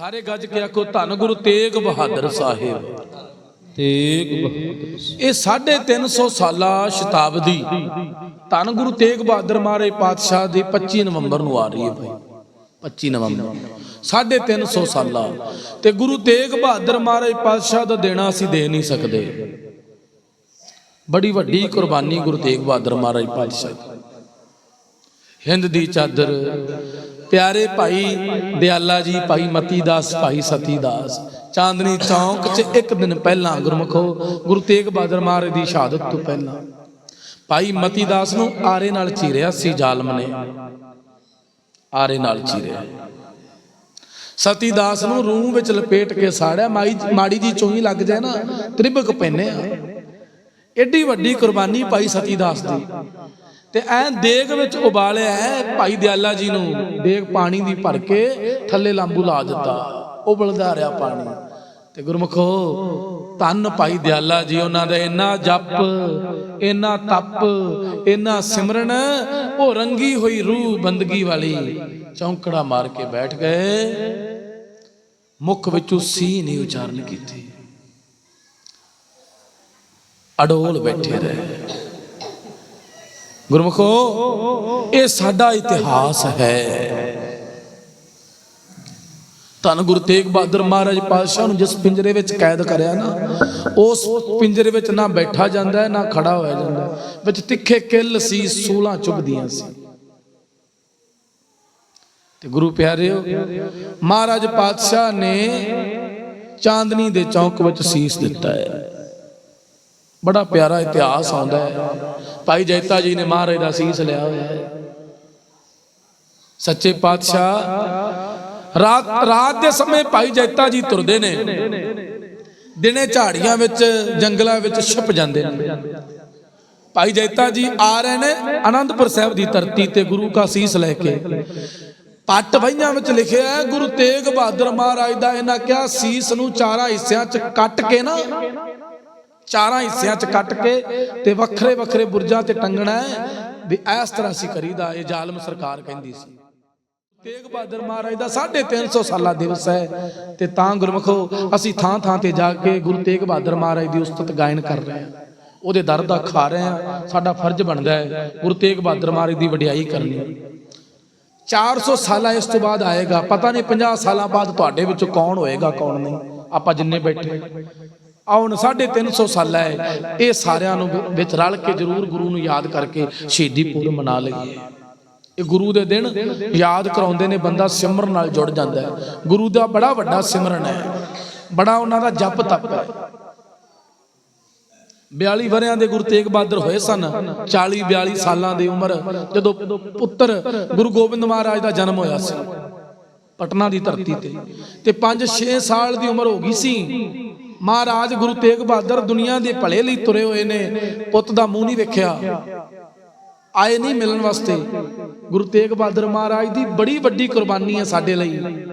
ਸਾਰੇ ਗੱਜ ਕੇ ਆਖੋ ਧੰਨ ਗੁਰੂ ਤੇਗ ਬਹਾਦਰ ਸਾਹਿਬ। ਤੇਗ ਬਹਾਦਰ ਇਹ 350 ਸਾਲਾ ਸ਼ਤਾਬਦੀ ਧੰਨ ਗੁਰੂ ਤੇਗ ਬਹਾਦਰ ਮਹਾਰਾਜ ਪਾਤਸ਼ਾਹ ਦੀ 25 ਨਵੰਬਰ ਨੂੰ ਆ ਰਹੀ ਹੈ ਭਾਈ। 25 ਨਵੰਬਰ। 350 ਸਾਲਾ। ਤੇ ਗੁਰੂ ਤੇਗ ਬਹਾਦਰ ਮਹਾਰਾਜ ਪਾਤਸ਼ਾਹ ਦਾ ਦੇਣਾ ਅਸੀਂ ਦੇ ਨਹੀਂ ਸਕਦੇ। ਬੜੀ ਵੱਡੀ ਕੁਰਬਾਨੀ ਗੁਰੂ ਤੇਗ ਬਹਾਦਰ ਮਹਾਰਾਜ ਪਾਤਸ਼ਾਹ ਦੀ। ਹਿੰਦ ਦੀ ਚਾਦਰ। ਪਿਆਰੇ ਭਾਈ ਦਿਆਲਾ ਜੀ, ਭਾਈ ਮਤੀ ਦਾਸ, ਭਾਈ ਸਤੀ ਦਾਸ, ਚਾਂਦਨੀ ਚੌਂਕ 'ਚ ਇੱਕ ਦਿਨ ਪਹਿਲਾਂ ਗੁਰਮਖੋ ਗੁਰੂ ਤੇਗ ਬਹਾਦਰ ਮਹਾਰਾਜ ਦੀ ਸ਼ਹਾਦਤ ਤੋਂ ਪਹਿਲਾਂ। ਭਾਈ ਮਤੀ ਦਾਸ ਨੂੰ ਆਰੇ ਨਾਲ ਚੀਰਿਆ ਸੀ ਜ਼ਾਲਮ ਨੇ। ਆਰੇ ਨਾਲ ਚੀਰਿਆ। ਸਤੀ ਦਾਸ ਨੂੰ ਰੂਹ ਵਿੱਚ ਲਪੇਟ ਕੇ ਸਾੜਿਆ, ਮਾਈ ਮਾੜੀ ਜੀ ਚੋਈ ਲੱਗ ਜਾਏ ਨਾ, ਤ੍ਰਿਭਕ ਪੈਨੇ ਆ। ਐਡੀ ਵੱਡੀ ਕੁਰਬਾਨੀ ਭਾਈ ਸਤੀ ਦਾਸ ਦੀ। ਤੇ ਐ ਦੇਗ ਵਿੱਚ ਉਬਾਲਿਆ ਹੈ ਭਾਈ ਦਿਆਲਾ ਜੀ ਨੂੰ। ਦੇਗ ਪਾਣੀ ਦੀ ਭਰ ਕੇ ਥੱਲੇ ਲਾਂਬੂ ਲਾ ਦਿੱਤਾ। ਉਬਲਦਾ ਰਿਹਾ ਪਾਣੀ। ਤੇ ਗੁਰਮਖੋ, ਧੰਨ ਭਾਈ ਦਿਆਲਾ ਜੀ, ਉਹਨਾਂ ਦਾ ਇੰਨਾ ਜਪ, ਇੰਨਾ ਤਪ, ਇੰਨਾ ਸਿਮਰਨ, ਉਹ ਰੰਗੀ ਹੋਈ ਰੂਹ ਬੰਦਗੀ ਵਾਲੀ ਚੌਂਕੜਾ ਮਾਰ ਕੇ ਬੈਠ ਗਏ। ਮੁਖ ਵਿੱਚੋਂ ਸੀ ਨਹੀਂ ਉਚਾਰਨ ਕੀਤੀ। ਅਡੋਲ ਬੈਠੇ ਰਹੇ। ਗੁਰਮਖੋ ਇਹ ਸਾਡਾ ਇਤਿਹਾਸ ਹੈ। ਧੰਨ ਗੁਰੂ ਤੇਗ ਬਹਾਦਰ ਮਹਾਰਾਜ ਪਾਤਸ਼ਾਹ ਨੂੰ ਜਿਸ ਪਿੰਜਰੇ ਵਿੱਚ ਕੈਦ ਕਰਿਆ ਨਾ ਉਸ ਪਿੰਜਰੇ ਵਿੱਚ ਨਾ ਬੈਠਾ ਜਾਂਦਾ ਹੈ, ਨਾ ਖੜਾ ਹੋਇਆ ਜਾਂਦਾ। ਵਿੱਚ ਤਿੱਖੇ ਕਿੱਲ ਸੀ ਸੂਲਾਂ ਚੁਭਦੀਆਂ ਸੀ। ਤੇ ਗੁਰੂ ਪਿਆਰਿਓ ਮਹਾਰਾਜ ਪਾਤਸ਼ਾਹ ਨੇ ਚਾਂਦਨੀ ਦੇ ਚੌਂਕ ਵਿੱਚ ਸੀਸ ਦਿੱਤਾ ਹੈ। ਬੜਾ ਪਿਆਰਾ ਇਤਿਹਾਸ ਆਉਂਦਾ ਹੈ। ਭਾਈ ਜੈਤਾ ਜੀ ਨੇ ਮਹਾਰਾਜ ਦਾ ਸੀਸ ਲਿਆ ਹੋਇਆ ਹੈ। ਸੱਚੇ ਪਾਤਸ਼ਾਹ, ਰਾਤ ਰਾਤ ਦੇ ਸਮੇਂ ਭਾਈ ਜੈਤਾ ਜੀ ਤੁਰਦੇ ਨੇ। ਦਿਨੇ ਝਾੜੀਆਂ ਵਿੱਚ, ਜੰਗਲਾਂ ਵਿੱਚ ਛਿਪ ਜਾਂਦੇ ਨੇ। ਭਾਈ ਜੈਤਾ ਜੀ ਆ ਰਹੇ ਨੇ ਆਨੰਦਪੁਰ ਸਾਹਿਬ ਦੀ ਧਰਤੀ ਤੇ ਗੁਰੂ ਕਾ ਸੀਸ ਲੈ ਕੇ। ਪੱਟ ਵਈਆਂ ਵਿੱਚ ਲਿਖਿਆ ਹੈ, ਗੁਰੂ ਤੇਗ ਬਹਾਦਰ ਮਹਾਰਾਜ ਦਾ ਇਹਨਾਂ ਕਿਹਾ ਸੀਸ ਨੂੰ ਚਾਰਾਂ ਹਿੱਸਿਆਂ 'ਚ ਕੱਟ ਕੇ ਨਾ ਚਾਰਾਂ ਹਿੱਸਿਆਂ 'ਚ ਕੱਟ ਕੇ ਤੇ ਵੱਖਰੇ ਵੱਖਰੇ ਬੁਰਜਾਂ ਤੇ ਟੰਗਣਾ ਹੈ ਵੀ ਇਸ ਤਰ੍ਹਾਂ ਸੀ ਕਰੀਦਾ, ਇਹ ਜ਼ਾਲਮ ਸਰਕਾਰ ਕਹਿੰਦੀ ਸੀ। ਤੇਗ ਬਹਾਦਰ ਮਹਾਰਾਜ ਦਾ 350 ਸਾਲਾ ਦਿਵਸ ਹੈ ਤੇ ਤਾਂ ਗੁਰਮਖੋ ਅਸੀਂ ਥਾਂ ਥਾਂ ਤੇ ਜਾ ਕੇ ਗੁਰੂ ਤੇਗ ਬਹਾਦਰ ਮਹਾਰਾਜ ਦੀ ਉਸਤਤ ਗਾਇਨ ਕਰ ਰਹੇ ਹਾਂ। ਉਹਦੇ ਦਰ ਦਾ ਖਾ ਰਹੇ ਹਾਂ, ਸਾਡਾ ਫਰਜ਼ ਬਣਦਾ ਹੈ ਗੁਰੂ ਤੇਗ ਬਹਾਦਰ ਮਹਾਰਾਜ ਦੀ ਵਡਿਆਈ ਕਰਨੀ। 400 ਸਾਲਾਂ ਇਸ ਤੋਂ ਬਾਅਦ ਆਏਗਾ, ਪਤਾ ਨਹੀਂ 50 ਸਾਲਾਂ ਬਾਅਦ ਤੁਹਾਡੇ ਵਿੱਚ ਕੌਣ ਹੋਏਗਾ, ਕੌਣ ਨਹੀਂ। ਆਪਾਂ ਜਿੰਨੇ ਬੈਠੇ ਆਉਣ 350 ਸਾਲਾ ਹੈ। ਇਹ ਸਾਰਿਆਂ ਨੂੰ ਵਿੱਚ ਰਲ ਕੇ ਜ਼ਰੂਰ ਗੁਰੂ ਨੂੰ ਯਾਦ ਕਰਕੇ ਸ਼ਹੀਦੀ ਪੁਰਬ ਮਨਾ ਲਈਏ। ਇਹ ਗੁਰੂ ਦੇ ਦਿਨ ਯਾਦ ਕਰਾਉਂਦੇ ਨੇ, ਬੰਦਾ ਸਿਮਰਨ ਨਾਲ ਜੁੜ ਜਾਂਦਾ ਹੈ। ਗੁਰੂ ਦਾ ਬੜਾ ਵੱਡਾ ਸਿਮਰਨ ਹੈ। ਬੜਾ ਉਹਨਾਂ ਦਾ ਜਪ ਤਪ ਹੈ। 42 ਵਰਿਆਂ ਦੇ ਗੁਰੂ ਤੇਗ ਬਹਾਦਰ ਹੋਏ ਸਨ। 40 42 ਸਾਲਾਂ ਦੀ ਉਮਰ, ਜਦੋਂ ਪੁੱਤਰ ਗੁਰੂ ਗੋਬਿੰਦ ਮਹਾਰਾਜ ਦਾ ਜਨਮ ਹੋਇਆ ਸੀ। ਪਟਨਾ ਦੀ ਧਰਤੀ ਤੇ। ਤੇ 5-6 ਸਾਲ ਦੀ ਉਮਰ ਹੋ ਗਈ ਸੀ। ਮਹਾਰਾਜ ਗੁਰੂ ਤੇਗ ਬਹਾਦਰ ਦੁਨੀਆ ਦੇ ਭਲੇ ਲਈ ਤੁਰੇ ਹੋਏ ਨੇ, ਪੁੱਤ ਦਾ ਮੂੰਹ ਨਹੀਂ ਵੇਖਿਆ। ਆਏ ਨਹੀਂ ਮਿਲਣ ਵਾਸਤੇ। ਗੁਰੂ ਤੇਗ ਬਹਾਦਰ ਮਹਾਰਾਜ ਦੀ ਬੜੀ ਵੱਡੀ ਕੁਰਬਾਨੀ ਹੈ ਸਾਡੇ ਲਈ।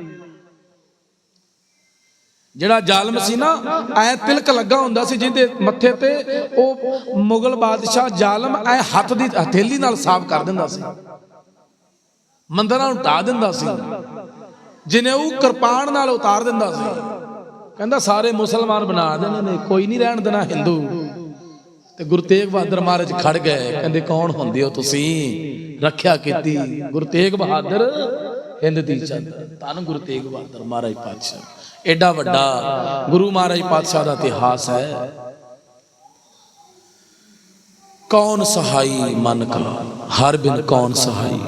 ਜਿਹੜਾ ਜ਼ਾਲਮ ਸੀ ਨਾ, ਐ ਤਿਲਕ ਲੱਗਾ ਹੁੰਦਾ ਸੀ ਜਿਹਦੇ ਮੱਥੇ ਤੇ ਉਹ ਮੁਗਲ ਬਾਦਸ਼ਾਹ ਜ਼ਾਲਮ ਐ ਹੱਥ ਦੀ ਹਥੇਲੀ ਨਾਲ ਸਾਫ਼ ਕਰ ਦਿੰਦਾ ਸੀ। ਮੰਦਰਾਂ ਨੂੰ ਢਾ ਦਿੰਦਾ ਸੀ। ਜਿਨੇ ਉਹ ਕਿਰਪਾਨ ਨਾਲ ਉਤਾਰ ਦਿੰਦਾ ਸੀ। ਕਹਿੰਦਾ ਸਾਰੇ ਮੁਸਲਮਾਨ ਬਣਾ ਦੇਣੇ ਨੇ, ਕੋਈ ਨਹੀਂ ਰਹਿਣ ਦੇਣਾ ਹਿੰਦੂ। ਤੇ ਗੁਰੂ ਤੇਗ ਬਹਾਦਰ ਮਹਾਰਾਜ ਖੜ ਗਏ, ਕਹਿੰਦੇ ਕੌਣ ਹੁੰਦੇ ਹੋ ਤੁਸੀਂ? ਰੱਖਿਆ ਕੀਤੀ। ਗੁਰੂ ਤੇਗ ਬਹਾਦਰ ਹਿੰਦ ਦੀ ਚੰਦ ਧੰਨ ਗੁਰੂ ਤੇਗ ਬਹਾਦਰ ਮਹਾਰਾਜ ਪਾਤਸ਼ਾਹ। ਐਡਾ ਵੱਡਾ ਗੁਰੂ ਮਹਾਰਾਜ ਪਾਤਸ਼ਾਹ ਦਾ ਇਤਿਹਾਸ ਹੈ। ਕੌਣ ਸਹਾਈ ਮਨ ਕਾ? ਹਰ ਬਿਨ ਕੌਣ ਸਹਾਈ?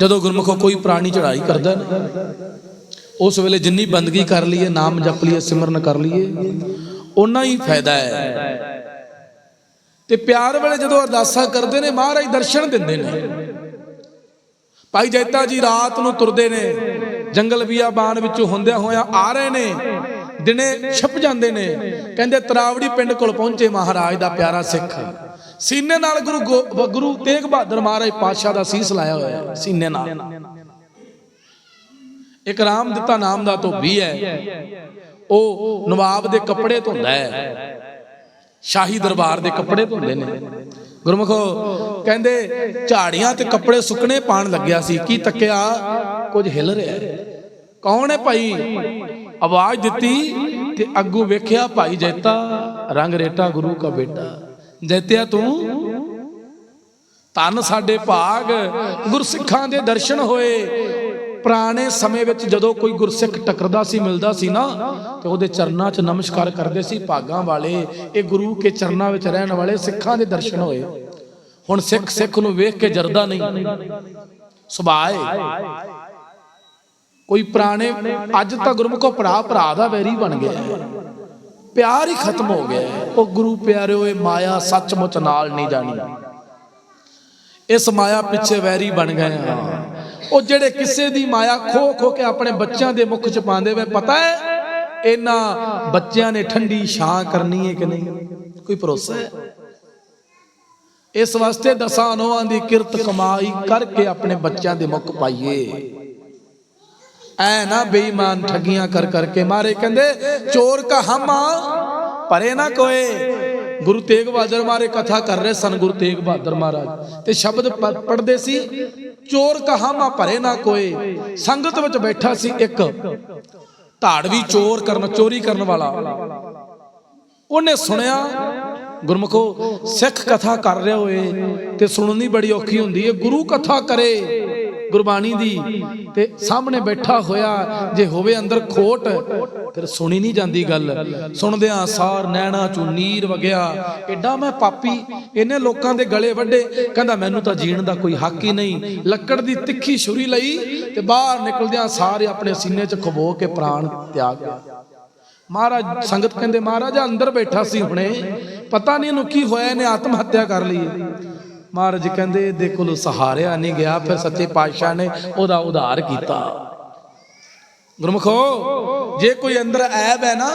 ਜਦੋਂ ਗੁਰਮੁਖੋ ਕੋਈ ਪ੍ਰਾਣੀ ਚੜਾਈ ਕਰਦਾ ਨਾ ਉਸ ਵੇਲੇ ਜਿੰਨੀ ਬੰਦਗੀ ਕਰ ਲਈਏ, ਨਾਮ ਜਪ ਲਈਏ, ਸਿਮਰਨ ਕਰ ਲਈਏ, ਓਨਾ ਹੀ ਫਾਇਦਾ ਹੈ। ਤੇ ਪਿਆਰ ਵੇਲੇ ਜਦੋਂ ਅਰਦਾਸਾਂ ਕਰਦੇ ਨੇ, ਮਹਾਰਾਜ ਦਰਸ਼ਨ ਦਿੰਦੇ ਨੇ। ਭਾਈ ਜੈਤਾ ਜੀ ਰਾਤ ਨੂੰ ਤੁਰਦੇ ਨੇ, ਜੰਗਲ ਬਿਆਬਾਨ ਵਿੱਚੋਂ ਹੁੰਦਿਆਂ ਹੋਇਆਂ ਆ ਰਹੇ ਨੇ, ਦਿਨੇ ਛਪ ਜਾਂਦੇ ਨੇ। ਕਹਿੰਦੇ ਤਰਾਵੜੀ ਪਿੰਡ ਕੋਲ ਪਹੁੰਚੇ ਮਹਾਰਾਜ ਦਾ ਪਿਆਰਾ ਸਿੱਖ। ਸੀਨੇ ਨਾਲ ਗੁਰੂ ਗੋ- ਗੁਰੂ ਤੇਗ ਬਹਾਦਰ ਮਹਾਰਾਜ ਪਾਤਸ਼ਾਹ ਦਾ ਸੀਸ ਲਾਇਆ ਹੋਇਆ, ਸੀਨੇ ਨਾਲ। ਇੱਕ ਰਾਮ ਦਿੱਤਾ ਨਾਮ ਦਾ ਧੋਬੀ ਹੈ। ਉਹ ਨਵਾਬ ਦੇ ਕੱਪੜੇ ਧੋਂਦਾ ਹੈ। ਸ਼ਾਹੀ ਦਰਬਾਰ ਦੇ ਕੱਪੜੇ ਧੋਂਦੇ ਨੇ। ਗੁਰਮਖੋ, ਕਹਿੰਦੇ ਝਾੜੀਆਂ ਤੇ ਕੱਪੜੇ ਸੁੱਕਣੇ ਪਾਣ ਲੱਗਿਆ ਸੀ। ਕੀ ਤੱਕਿਆ? ਕੁਝ ਹਿਲ ਰਿਹਾ ਕੌਣ ਹੈ ਭਾਈ? ਆਵਾਜ਼ ਦਿੱਤੀ ਤੇ ਅੱਗੂ ਵੇਖਿਆ ਭਾਈ ਜੈਤਾ, ਰੰਗ ਰੇਟਾ ਗੁਰੂ ਕਾ ਬੇਟਾ। ਜੈਤਿਆ, ਤੂੰ ਤਨ ਸਾਡੇ ਭਾਗ। ਗੁਰਸਿੱਖਾਂ ਦੇ ਦਰਸ਼ਨ ਹੋਏ। ਪੁਰਾਣੇ ਸਮੇਂ ਵਿੱਚ ਜਦੋਂ ਕੋਈ ਗੁਰਸਿੱਖ ਟੱਕਰਦਾ ਸੀ, ਮਿਲਦਾ ਸੀ ਨਾ, ਤੇ ਉਹਦੇ ਚਰਨਾਂ 'ਚ ਨਮਸਕਾਰ ਕਰਦੇ ਸੀ ਭਾਗਾਂ ਵਾਲੇ। ਇਹ ਗੁਰੂ ਕੇ ਚਰਨਾਂ ਵਿੱਚ ਰਹਿਣ ਵਾਲੇ ਸਿੱਖਾਂ ਦੇ ਦਰਸ਼ਨ ਹੋਏ। ਹੁਣ ਸਿੱਖ ਸਿੱਖ ਨੂੰ ਵੇਖ ਕੇ ਜਰਦਾ ਨਹੀਂ। ਸੁਭਾਅ ਕੋਈ ਪੁਰਾਣੇ, ਅੱਜ ਤਾਂ ਗੁਰਮੁਖੋ ਭਰਾ ਭਰਾ ਦਾ ਵੈਰੀ ਬਣ ਗਿਆ ਹੈ। ਪਿਆਰ ਹੀ ਖਤਮ ਹੋ ਗਿਆ ਹੈ। ਉਹ ਗੁਰੂ ਪਿਆਰਿਓ, ਇਹ ਮਾਇਆ ਸੱਚਮੁੱਚ ਨਾਲ ਨਹੀਂ ਜਾਣੀ। ਇਸ ਮਾਇਆ ਪਿੱਛੇ ਵੈਰੀ ਬਣ ਗਏ ਆ ਉਹ ਜਿਹੜੇ ਕਿਸੇ ਦੀ ਮਾਇਆ ਖੋ ਖੋ ਕੇ ਆਪਣੇ ਬੱਚਿਆਂ ਦੇ ਮੁਖ ਚ ਪਾਉਂਦੇ ਵੇ, ਪਤਾ ਹੈ? ਇਹਨਾਂ ਬੱਚਿਆਂ ਨੇ ਠੰਡੀ ਛਾਂ ਕਰਨੀ ਹੈ ਕਿ ਨਹੀਂ? ਕੋਈ ਭਰੋਸਾ ਹੈ? ਇਸ ਵਾਸਤੇ ਦਸਾਂ ਨੋਆਂ ਦੀ ਕਿਰਤ ਕਮਾਈ ਕਰਕੇ ਆਪਣੇ ਬੱਚਿਆਂ ਦੇ ਮੁਖ ਪਾਈਏ। ਐ ਨਾ ਬੇਈਮਾਨ ਠੱਗੀਆਂ ਕਰ ਕਰਕੇ ਮਾਰੇ, ਕਹਿੰਦੇ, ਚੋਰ ਕਾ ਹਮਾ ਪਰੇ ਨਾ ਕੋਏ। ਗੁਰੂ ਤੇਗ ਬਹਾਦਰ ਮਾਰੇ ਕਥਾ ਕਰ ਰਹੇ ਸਨ, ਗੁਰੂ ਤੇਗ ਬਹਾਦਰ ਮਹਾਰਾਜ। ਤੇ ਸ਼ਬਦ ਪੜਦੇ ਸੀ ਚੋਰ ਕਾ ਹਮਾ ਭਰੇ ਨਾ ਕੋਏ। ਸੰਗਤ ਵਿੱਚ ਬੈਠਾ ਸੀ ਇੱਕ। ਧਾੜਵੀ ਚੋਰ ਕਰਨ, ਚੋਰੀ ਕਰਨ ਵਾਲਾ। ਉਹਨੇ ਸੁਣਿਆ, ਗੁਰਮਖੋ, ਸਿੱਖ ਕਥਾ ਕਰ ਰਿਹਾ ਹੋਏ ਤੇ ਸੁਣਨੀ ਬੜੀ ਔਖੀ ਹੁੰਦੀ ਹੈ ਗੁਰੂ ਕਥਾ ਕਰੇ। ਗੁਰਬਾਣੀ ਦੀ ਤੇ ਸਾਹਮਣੇ ਬੈਠਾ ਹੋਇਆ ਜੇ ਹੋਵੇ ਅੰਦਰ ਖੋਟ, ਫਿਰ ਸੁਣੀ ਨਹੀਂ ਜਾਂਦੀ ਗੱਲ। ਸੁਣਦਿਆਂ ਸਾਰ ਨੈਣਾ ਚੋਂ ਨੀਰ ਵਗਿਆ। ਐਡਾ ਮੈਂ ਪਾਪੀ, ਇਹਨੇ ਲੋਕਾਂ ਦੇ ਗਲੇ ਵੱਡੇ ਕਹਿੰਦਾ, ਮੈਨੂੰ ਤਾਂ ਜੀਣ ਦਾ ਕੋਈ ਹੱਕ ਹੀ ਨਹੀਂ। ਲੱਕੜ ਦੀ ਤਿੱਖੀ ਛੁਰੀ ਲਈ ਤੇ ਬਾਹਰ ਨਿਕਲਦਿਆਂ ਸਾਰੇ ਆਪਣੇ ਸੀਨੇ 'ਚ ਖਬੋ ਕੇ ਪ੍ਰਾਣ ਤਿਆਗ ਗਿਆ ਮਹਾਰਾਜ, ਸੰਗਤ ਕਹਿੰਦੇ, ਮਹਾਰਾਜ, ਅੰਦਰ ਬੈਠਾ ਸੀ ਹੁਣੇ। ਪਤਾ ਨਹੀਂ ਇਹਨੂੰ ਕੀ ਹੋਇਆ, ਇਹਨੇ ਆਤਮ ਹੱਤਿਆ ਕਰ ਲਈ ਮਹਾਰਾਜ ਕਹਿੰਦੇ ਇਹਦੇ ਕੋਲ ਸਹਾਰਿਆ ਨਹੀਂ ਗਿਆ, ਫਿਰ ਸੱਚੇ ਪਾਤਸ਼ਾਹ ਨੇ ਉਹਦਾ ਉਧਾਰ ਕੀਤਾ। ਗੁਰਮਖੋ, ਜੇ ਕੋਈ ਅੰਦਰ ਐਬ ਹੈ ਨਾ,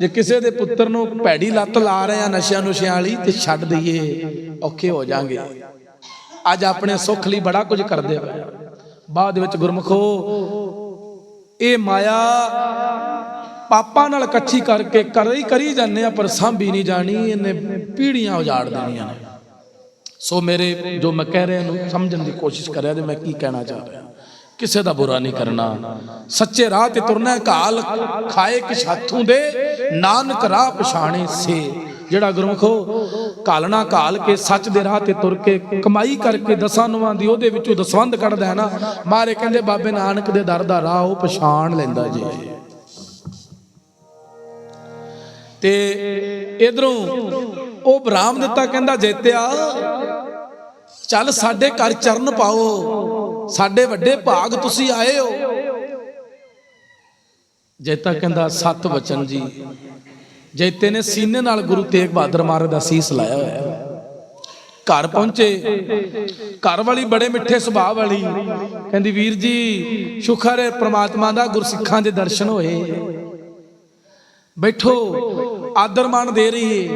ਜੇ ਕਿਸੇ ਦੇ ਪੁੱਤਰ ਨੂੰ ਭੈੜੀ ਲੱਤ ਲਾ ਰਹੇ ਆ ਨਸ਼ਿਆਂ ਨੁਸ਼ਿਆਂ ਵਾਲੀ, ਤੇ ਛੱਡ ਦਈਏ, ਔਖੇ ਹੋ ਜਾਾਂਗੇ। ਅੱਜ ਆਪਣੇ ਸੁੱਖ ਲਈ ਬੜਾ ਕੁਝ ਕਰਦੇ ਆ। ਬਾਅਦ ਵਿੱਚ ਗੁਰਮਖੋ, ਇਹ ਮਾਇਆ ਪਾਪਾਂ ਨਾਲ ਇਕੱਠੀ ਕਰਕੇ ਕਰੀ ਕਰੀ ਜਾਂਦੇ ਆ, ਪਰ ਸਾਂਭੀ ਨਹੀਂ ਜਾਣੀ, ਇਹਨੇ ਪੀੜੀਆਂ ਉਜਾੜ ਦੇਣੀਆਂ ਨੇ। ਸੋ ਮੇਰੇ ਜੋ ਮੈਂ ਕਹਿ ਰਿਹਾ ਨੂੰ ਸਮਝਣ ਦੀ ਕੋਸ਼ਿਸ਼ ਕਰ ਰਿਹਾ ਤੇ ਮੈਂ ਕੀ ਕਹਿਣਾ ਚਾਹ ਰਿਹਾ। ਕਿਸੇ ਦਾ ਬੁਰਾ ਨਹੀਂ ਕਰਨਾ। ਸੱਚੇ ਰਾਹ ਤੇ ਤੁਰਨਾ ਘਾਲ ਖਾਏ ਕਿਛ ਹੱਥੋਂ ਦੇ, ਨਾਨਕ ਰਾਹ ਪਛਾਣੇ ਸੇ। ਜਿਹੜਾ ਗੁਰਮਖੋ, ਘਾਲਣਾ ਘਾਲ ਕੇ ਸੱਚ ਦੇ ਰਾਹ ਤੇ ਤੁਰ ਕੇ ਕਮਾਈ ਕਰਕੇ ਦਸਾਂ ਨਵਾਂ ਦੀ ਉਹਦੇ ਵਿੱਚੋਂ ਦਸਵੰਦ ਕੱਢਦਾ ਹੈ ਨਾ, ਮਾਰੇ ਕਹਿੰਦੇ ਬਾਬੇ ਨਾਨਕ ਦੇ ਦਰ ਦਾ ਰਾਹ ਉਹ ਪਛਾਣ ਲੈਂਦਾ ਜੀ। ਤੇ ਇਧਰੋਂ ਉਹ ਬਰਾਮ ਦਿੱਤਾ, ਕਹਿੰਦਾ, ਜੇਤਿਆ, ਚੱਲ ਸਾਡੇ ਘਰ ਚਰਨ ਪਾਓ, ਸਾਡੇ ਵੱਡੇ ਭਾਗ ਤੁਸੀਂ ਆਏ ਹੋ। ਜੇਤਾ ਕਹਿੰਦਾ, ਸਤ ਵਚਨ ਜੀ। ਜੈਤੇ ਨੇ ਸੀਨੇ ਨਾਲ ਗੁਰੂ ਤੇਗ ਬਹਾਦਰ ਮਹਾਰਾਜ ਦਾ ਸੀਸ ਲਾਇਆ ਹੋਇਆ। ਘਰ ਪਹੁੰਚੇ, ਘਰ ਵਾਲੀ ਬੜੇ ਮਿੱਠੇ ਸੁਭਾਅ ਵਾਲੀ, ਕਹਿੰਦੀ, ਵੀਰ ਜੀ, ਸ਼ੁਕਰ ਹੈ ਪ੍ਰਮਾਤਮਾ ਦਾ ਗੁਰਸਿੱਖਾਂ ਦੇ ਦਰਸ਼ਨ ਹੋਏ। ਬੈਠੋ ਆਦਰ ਮਾਨ ਦੇ ਰਹੀ ਏ।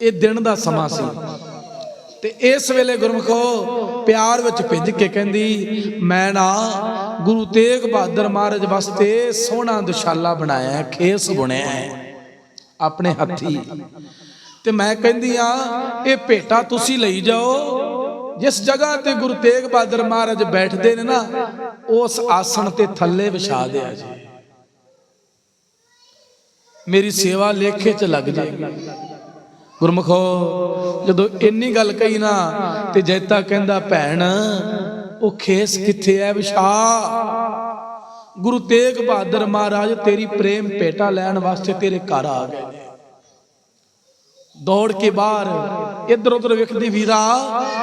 ਇਹ ਦਿਨ ਦਾ ਸਮਾਂ ਸੀ। ਤੇ ਇਸ ਵੇਲੇ ਗੁਰਮਖੋ, ਪਿਆਰ ਵਿੱਚ ਭਿੱਜ ਕੇ ਕਹਿੰਦੀ, ਮੈਂ ਨਾ ਗੁਰੂ ਤੇਗ ਬਹਾਦਰ ਮਹਾਰਾਜ ਵਾਸਤੇ ਸੋਹਣਾ ਦੁਸ਼ਾਲਾ ਬਣਾਇਆ, ਖੇਸ ਬੁਣਿਆ ਹੈ, ਆਪਣੇ ਹੱਥੀ। ਤੇ ਮੈਂ ਕਹਿੰਦੀ ਆ, ਇਹ ਭੇਟਾ ਤੁਸੀਂ ਲਈ ਜਾਓ। ਜਿਸ ਜਗ੍ਹਾ ਤੇ ਗੁਰੂ ਤੇਗ ਬਹਾਦਰ ਮਹਾਰਾਜ ਬੈਠਦੇ ਨੇ ਨਾ, ਉਸ ਆਸਣ ਤੇ ਥੱਲੇ ਵਿਛਾ ਦਿਆ ਜੀ। ਮੇਰੀ ਸੇਵਾ ਲੇਖੇ 'ਚ ਲੱਗ ਜਾਏਗੀ ਗੁਰਮਖੋ, ਜਦੋਂ ਇੰਨੀ ਗੱਲ ਕਹੀ ਨਾ, ਤੇ ਜੈਤਾ ਕਹਿੰਦਾ, ਭੈਣ, ਉਹ ਖੇਸ ਕਿੱਥੇ ਐ ਵਿਸ਼ਾ? ਗੁਰੂ ਤੇਗ ਬਹਾਦਰ ਮਹਾਰਾਜ, ਤੇਰੀ ਪ੍ਰੇਮ ਭੇਟਾ ਲੈਣ ਵਾਸਤੇ ਤੇਰੇ ਘਰ ਆ ਗਏ ਨੇ। ਦੌੜ ਕੇ ਬਾਹਰ ਇੱਧਰ ਉੱਧਰ ਵੇਖਦੀ ਵੀਰਾ,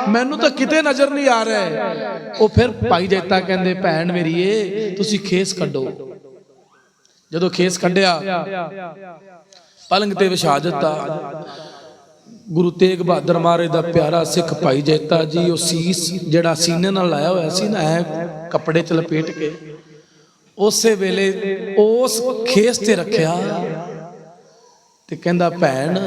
ਮੈਨੂੰ ਤਾਂ ਕਿਤੇ ਨਜ਼ਰ ਨਹੀਂ ਆ ਰਿਹਾ। ਉਹ ਫਿਰ ਭਾਈ ਜੈਤਾ ਕਹਿੰਦੇ, ਭੈਣ ਮੇਰੀ ਏ ਤੁਸੀਂ ਖੇਸ ਕੱਢੋ। ਜਦੋਂ ਖੇਸ ਕੱਢਿਆ, ਪਲੰਗ ਤੇ ਵਿਛਾ ਦਿੱਤਾ। ਗੁਰੂ ਤੇਗ ਬਹਾਦਰ ਮਹਾਰਾਜ ਦਾ ਪਿਆਰਾ ਸਿੱਖ ਭਾਈ ਜੈਤਾ ਜੀ, ਉਹ ਸੀਸ ਜਿਹੜਾ ਸੀਨੇ ਨਾਲ ਲਾਇਆ ਹੋਇਆ ਸੀ ਨਾ ਐ ਕੱਪੜੇ ਚ ਲਪੇਟ ਕੇ, ਉਸੇ ਵੇਲੇ ਉਸ ਖੇਸ ਤੇ ਰੱਖਿਆ ਤੇ ਕਹਿੰਦਾ, ਭੈਣ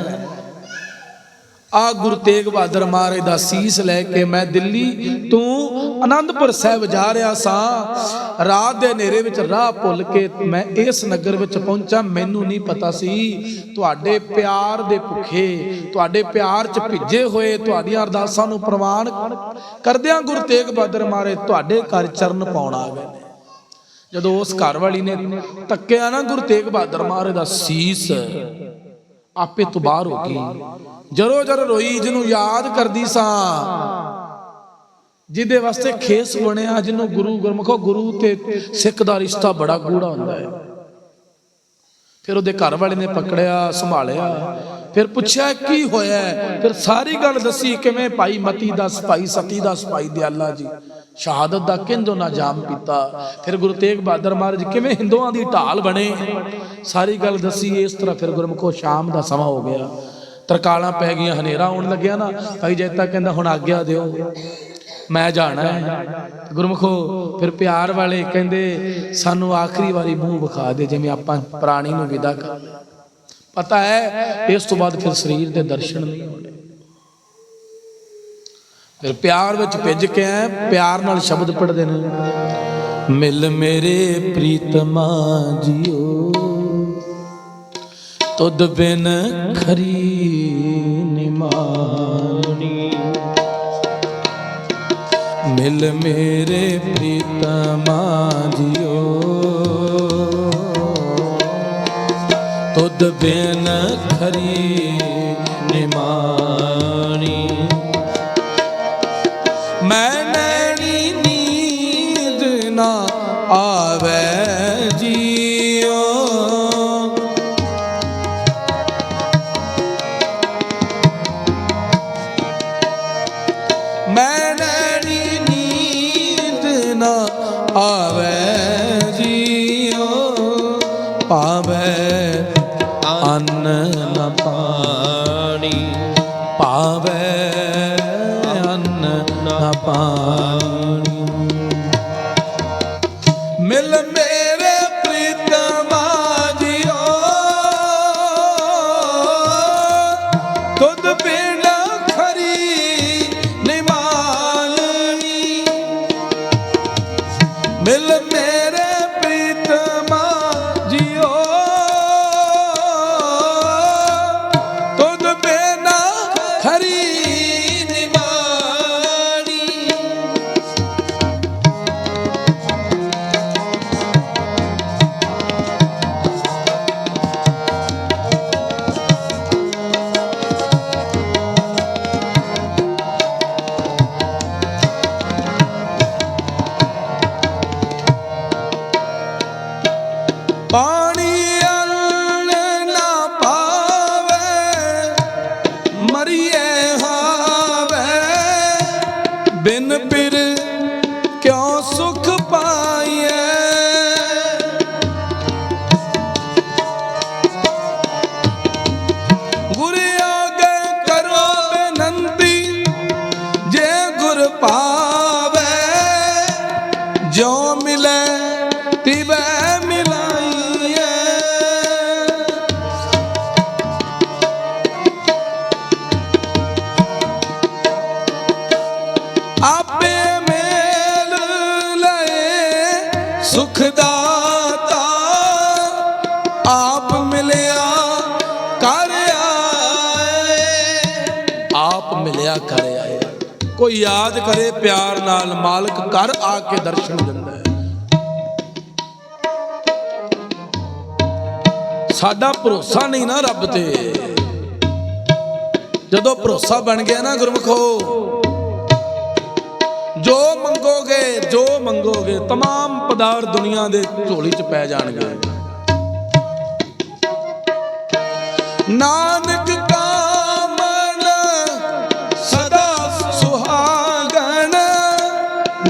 ਆ ਗੁਰੂ ਤੇਗ ਬਹਾਦਰ ਮਹਾਰਾਜ ਦਾ ਸੀਸ ਲੈ ਕੇ ਮੈਂ ਦਿੱਲੀ ਤੋਂ ਆਨੰਦਪੁਰ ਸਾਹਿਬ ਜਾ ਰਿਹਾ ਸਾਂ। ਰਾਤ ਦੇ ਹਨੇਰੇ ਵਿੱਚ ਰਾਹ ਭੁੱਲ ਕੇ ਮੈਂ ਇਸ ਨਗਰ ਵਿੱਚ ਪਹੁੰਚਾ। ਮੈਨੂੰ ਨਹੀਂ ਪਤਾ ਸੀ ਤੁਹਾਡੇ ਪਿਆਰ ਦੇ ਭੁੱਖੇ, ਤੁਹਾਡੇ ਪਿਆਰ 'ਚ ਭਿੱਜੇ ਹੋਏ, ਤੁਹਾਡੀਆਂ ਅਰਦਾਸਾਂ ਨੂੰ ਪ੍ਰਵਾਨ ਕਰਦਿਆਂ ਗੁਰੂ ਤੇਗ ਬਹਾਦਰ ਮਹਾਰਾਜ ਤੁਹਾਡੇ ਘਰ ਚਰਨ ਪਾਉਣ ਆ ਗਏ ਜਦੋਂ ਉਸ ਘਰ ਵਾਲੀ ਨੇ ਤੱਕਿਆ ਨਾ ਗੁਰੂ ਤੇਗ ਬਹਾਦਰ ਮਹਾਰਾਜ ਦਾ ਸੀਸ ਆਪੇ ਤੋਂ ਬਾਹਰ ਹੋ ਗਈ। ਜਰੋ ਜਰ ਰੋਈ ਜਿਹਨੂੰ ਯਾਦ ਕਰਦੀ ਸਾਂ। ਜਿਹਦੇ ਵਾਸਤੇ ਖੇਸ ਬਣਿਆ, ਜਿਹਨੂੰ ਗੁਰੂ ਗੁਰਮਖੋ, ਗੁਰੂ ਤੇ ਸਿੱਖ ਦਾ ਰਿਸ਼ਤਾ ਬੜਾ ਗੂੜਾ ਹੁੰਦਾ ਹੈ। ਫਿਰ ਉਹਦੇ ਘਰ ਵਾਲੇ ਨੇ ਪਕੜਿਆ, ਸੰਭਾਲਿਆ। ਫਿਰ ਪੁੱਛਿਆ, ਕੀ ਹੋਇਆ? ਫਿਰ ਸਾਰੀ ਗੱਲ ਦੱਸੀ, ਕਿਵੇਂ ਭਾਈ ਮਤੀ ਦਾ ਭਾਈ ਸਤੀ ਦਾ ਭਾਈ ਦਿਆਲਾ ਜੀ? ਸ਼ਹਾਦਤ ਦਾ ਕਿੰਦੋਂ ਨਾ ਜਾਮ ਪੀਤਾ ਫਿਰ ਗੁਰੂ ਤੇਗ ਬਹਾਦਰ ਮਹਾਰਾਜ, ਕਿਵੇਂ ਹਿੰਦੂਆਂ ਦੀ ਢਾਲ ਬਣੇ? ਸਾਰੀ ਗੱਲ ਦੱਸੀ, ਇਸ ਤਰ੍ਹਾਂ ਫਿਰ ਗੁਰਮਖੋ ਸ਼ਾਮ ਦਾ ਸਮਾਂ ਹੋ ਗਿਆ। ਤਰਕਾਲਾਂ ਪੈ ਗਈਆਂ, ਹਨੇਰਾ ਆਉਣ ਲੱਗਿਆ ਨਾ। ਭਾਈ ਜੈਤਾ ਕਹਿੰਦਾ, ਹੁਣ ਆਗਿਆ ਦਿਓ, ਮੈਂ ਜਾਣਾ ਹੈ। ਗੁਰਮਖੋ ਫਿਰ ਪਿਆਰ ਵਾਲੇ ਕਹਿੰਦੇ, ਸਾਨੂੰ ਆਖਰੀ ਵਾਰੀ ਮੂੰਹ ਵਿਖਾ ਦੇ, ਜਿਵੇਂ ਆਪਾਂ ਪ੍ਰਾਣੀ ਨੂੰ ਵਿਦਾ ਕਰ ਪਤਾ ਹੈ, ਇਸ ਤੋਂ ਬਾਅਦ ਫਿਰ ਸਰੀਰ ਦੇ ਦਰਸ਼ਨ ਨਹੀਂ ਹੋਣੇ। ਫਿਰ ਪਿਆਰ ਵਿੱਚ ਭਿੱਜ ਕੇ ਆਏ ਪਿਆਰ ਨਾਲ ਸ਼ਬਦ ਪੜਦੇ ਨੇ। ਮਿਲ ਮੇਰੇ ਪ੍ਰੀਤਮਾ ਜੀਓ, ਤੁਧ ਬਿਨ ਖਰੀ ਨਿਮਾਣੀ ਮਿਲ ਮੇਰੇ ਪ੍ਰੀਤਮਾ ਜੀਓ ਤੁਧ ਬਿਨ ਖਰੀ ਨਿਮਾਣੀ ਮੈਂ ਨੈਣੀ ਨੀਂਦ ਨਾ ਆਵੇ। ਨ ਪਾਣੀ ਆਪ ਮਿਲਿਆ ਕਰ ਆਏ ਕੋਈ ਯਾਦ ਕਰੇ ਪਿਆਰ ਨਾਲ ਮਾਲਕ ਕਰ ਆ ਕੇ ਦਰਸ਼ਨ ਦਿੰਦਾ ਹੈ ਸਾਡਾ ਭਰੋਸਾ ਨਹੀਂ ਨਾ ਰੱਬ ਤੇ ਜਦੋਂ ਭਰੋਸਾ ਬਣ ਗਿਆ ਨਾ ਗੁਰਮਖੋ ਜੋ ਮੰਗੋਗੇ ਜੋ ਮੰਗੋਗੇ तमाम ਪਦਾਰਥ ਦੁਨੀਆ ਦੇ ਝੋਲੀ 'ਚ ਪੈ ਜਾਣਗੇ ਨਾਨਕ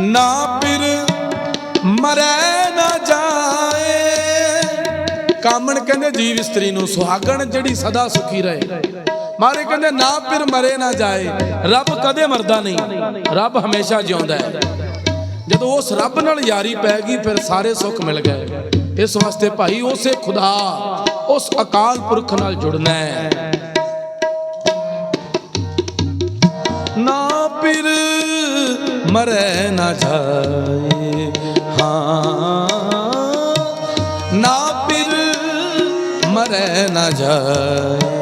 ਨਾ ਪਿਰ ਮਰੈ ਨਾ ਜਾਏ। ਕਾਮਣ ਕਹਿੰਦੇ ਜੀਵ ਇਸਤਰੀ ਨੂੰ ਸੁਹਾਗਣ, ਜਿਹੜੀ ਸਦਾ ਸੁਖੀ ਰਹੇ। ਮਾਰੇ ਕਹਿੰਦੇ ਨਾ ਫਿਰ ਮਰੇ ਨਾ ਜਾਏ। ਰੱਬ ਕਦੇ ਮਰਦਾ ਨਹੀਂ। ਰੱਬ ਹਮੇਸ਼ਾ ਜਿਉਂਦਾ ਹੈ। ਜਦੋਂ ਉਸ ਰੱਬ ਨਾਲ ਯਾਰੀ ਪੈ ਗਈ, ਫਿਰ ਸਾਰੇ ਸੁੱਖ ਮਿਲ ਗਏ। ਇਸ ਵਾਸਤੇ ਭਾਈ ਉਸੇ ਖੁਦਾ, ਉਸ ਅਕਾਲ ਪੁਰਖ ਨਾਲ ਜੁੜਨਾ ਹੈ। ਮਰੈ ਨਾ ਜਾਏ। ਹਾਂ। ਨਾ ਫਿਰ ਮਰੇ ਨਾ ਜਾਏ।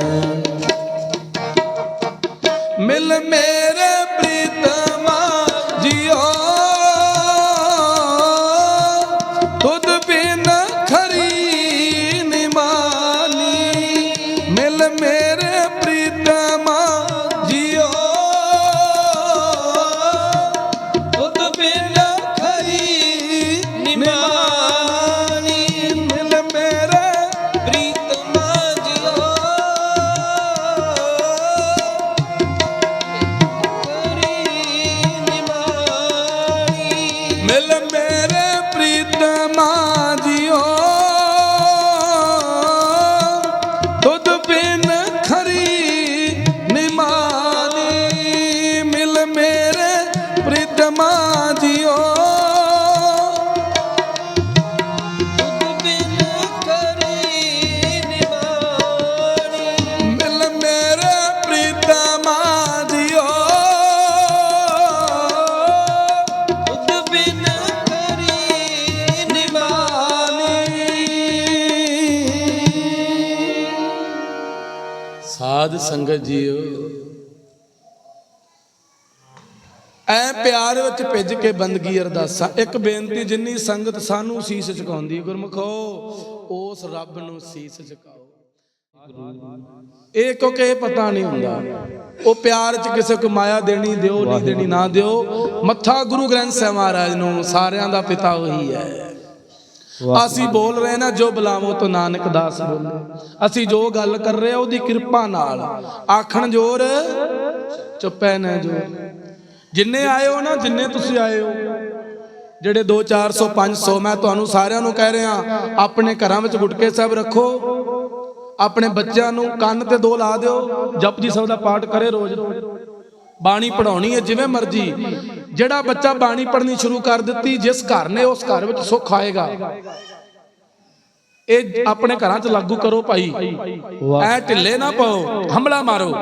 ਸਾਧ ਸੰਗਤ ਜੀਓ। ਐ ਪਿਆਰ ਵਿੱਚ ਭਿੱਜ ਕੇ ਬੰਦਗੀ ਅਰਦਾਸਾਂ। ਇੱਕ ਬੇਨਤੀ, ਜਿੰਨੀ ਸੰਗਤ ਸਾਨੂੰ ਸੀਸ ਝੁਕਾਉਂਦੀ ਗੁਰਮਖੋ, ਉਸ ਰੱਬ ਨੂੰ ਸੀਸ ਝੁਕਾਓ ਇਹ ਕਿਉਂਕਿ ਇਹ ਪਤਾ ਨਹੀਂ ਹੁੰਦਾ। ਉਹ ਪਿਆਰ ਚ ਕਿਸੇ ਕੋ ਮਾਇਆ ਦੇਣੀ, ਦਿਓ ਨਹੀਂ ਦੇਣੀ, ਨਾ ਦਿਓ। ਮੱਥਾ ਗੁਰੂ ਗ੍ਰੰਥ ਸਾਹਿਬ ਮਹਾਰਾਜ ਨੂੰ, ਸਾਰਿਆਂ ਦਾ ਪਿਤਾ ਉਹੀ ਹੈ। ਅਸੀਂ ਬੋਲ ਰਹੇ ਨਾ, ਜੋ ਬੁਲਾਵੋ ਤੋਂ ਨਾਨਕ ਦਾਸ ਬੋਲੇ। ਅਸੀਂ ਜੋ ਗੱਲ ਕਰ ਰਹੇ ਆ, ਉਹਦੀ ਕਿਰਪਾ ਨਾਲ। ਆਖਣ ਜੋਰ, ਚੁੱਪੈ ਨਾ ਜੋਰ। ਜਿੰਨੇ ਆਏ ਹੋ ਨਾ, ਜਿੰਨੇ ਤੁਸੀਂ ਆਏ ਹੋ। ਜਿਹੜੇ 2 400 500 ਮੈਂ ਤੁਹਾਨੂੰ ਸਾਰਿਆਂ ਨੂੰ ਕਹਿ ਰਿਹਾ, ਆਪਣੇ ਘਰਾਂ ਵਿੱਚ ਗੁਟਕੇ ਸਾਹਿਬ ਰੱਖੋ। ਆਪਣੇ ਬੱਚਿਆਂ ਨੂੰ ਕੰਨ ਤੇ ਦੋ ਲਾ ਦਿਓ। ਜਪਜੀ ਸਾਹਿਬ ਦਾ ਪਾਠ ਕਰੇ ਰੋਜ਼। ਬਾਣੀ ਪੜਾਉਣੀ ਹੈ, ਜਿਵੇਂ ਮਰਜ਼ੀ। ਜਿਹੜਾ ਬੱਚਾ ਬਾਣੀ ਪੜ੍ਹਨੀ ਸ਼ੁਰੂ ਕਰ ਦਿੱਤੀ, ਜਿਸ ਘਰ ਨੇ ਉਸ ਘਰ ਵਿੱਚ ਸੁੱਖ ਆਏਗਾ। ਇਹ ਆਪਣੇ ਘਰਾਂ 'ਚ ਲਾਗੂ ਕਰੋ ਭਾਈ। ਐ ਢਿੱਲੇ ਨਾ ਪਾਓ, ਹਮਲਾ ਮਾਰੋ।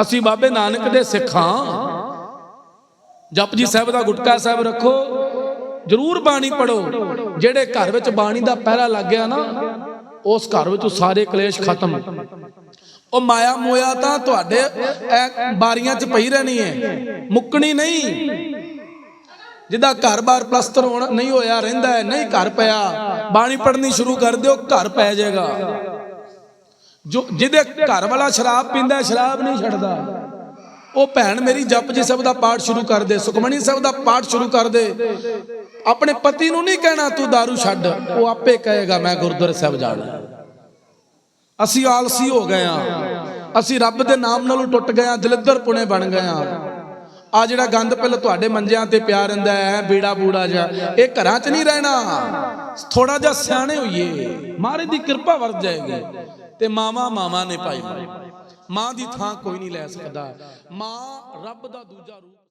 ਅਸੀਂ ਬਾਬੇ ਨਾਨਕ ਦੇ ਸਿੱਖਾਂ ਜਪਜੀ ਸਾਹਿਬ ਦਾ ਗੁਟਕਾ ਸਾਹਿਬ ਰੱਖੋ। ਜਰੂਰ ਬਾਣੀ ਪੜੋ ਜਿਹੜੇ ਘਰ ਵਿੱਚ ਬਾਣੀ ਦਾ ਪਹਿਰਾ ਲੱਗ ਗਿਆ ਨਾ, ਉਸ ਘਰ ਵਿੱਚ ਸਾਰੇ ਕਲੇਸ਼ ਖਤਮ। ਉਹ ਮਾਇਆ ਮੋਇਆ ਤਾਂ ਤੁਹਾਡੇ ਬਾਰੀਆਂ 'ਚ ਪਈ ਰਹਿਣੀ ਹੈ ਮੁੱਕਣੀ ਨਹੀਂ। ਜਿਹਦਾ ਘਰ-ਬਾਰ ਪਲਸਤਰ ਹੋਣਾ ਨਹੀਂ ਹੋਇਆ, ਰਹਿੰਦਾ ਹੈ, ਨਹੀਂ ਘਰ ਪਿਆ, ਬਾਣੀ ਪੜ੍ਹਨੀ ਸ਼ੁਰੂ ਕਰ ਦਿਓ, ਘਰ ਪੈ ਜਾਏਗਾ। ਜੋ ਜਿਹਦੇ ਘਰ ਵਾਲਾ ਸ਼ਰਾਬ ਪੀਂਦਾ ਸ਼ਰਾਬ ਨਹੀਂ ਛੱਡਦਾ। ਉਹ ਭੈਣ ਮੇਰੀ ਜਪਜੀ ਸਾਹਿਬ ਦਾ ਪਾਠ ਸ਼ੁਰੂ ਕਰ ਦੇ ਸੁਖਮਣੀ ਸਾਹਿਬ ਦਾ ਪਾਠ ਸ਼ੁਰੂ ਕਰ ਦੇ। ਆਪਣੇ ਪਤੀ ਨੂੰ ਨਹੀਂ ਕਹਿਣਾ, ਤੂੰ दारू ਛੱਡ। ਉਹ ਆਪੇ ਕਹੇਗਾ, ਮੈਂ ਗੁਰਦੁਆਰੇ ਸਾਹਿਬ ਜਾਣਾ ਅਸੀਂ ਆਲਸੀ ਹੋ ਗਏ ਆ ਅਸੀਂ ਰੱਬ ਦੇ ਨਾਮ ਨਾਲੋਂ ਟੁੱਟ ਗਏ ਆ ਦਲਿੱਦਰ ਪੁਣੇ ਬਣ ਗਏ ਆ ਆ ਜਿਹੜਾ ਗੰਦ ਪਹਿਲਾਂ ਤੁਹਾਡੇ ਮੰਜਿਆਂ ਤੇ ਪਿਆ ਰਹਿੰਦਾ ਹੈ, ਬੀੜਾ ਬੂੜਾ ਜਾ ਇਹ ਘਰਾਂ 'ਚ ਨਹੀਂ ਰਹਿਣਾ। ਥੋੜਾ ਜਿਹਾ ਸਿਆਣੇ ਹੋਈਏ, ਮਹਾਰਾਜ ਦੀ ਕਿਰਪਾ ਵਰਤ ਜਾਏਗੀ। ਤੇ ਮਾਵਾ ਮਾਵਾ ਨੇ ਪਾਈ ਮਾਂ ਦੀ ਥਾਂ ਕੋਈ ਨਹੀਂ ਲੈ ਸਕਦਾ। ਮਾਂ ਰੱਬ ਦਾ ਦੂਜਾ ਰੂਪ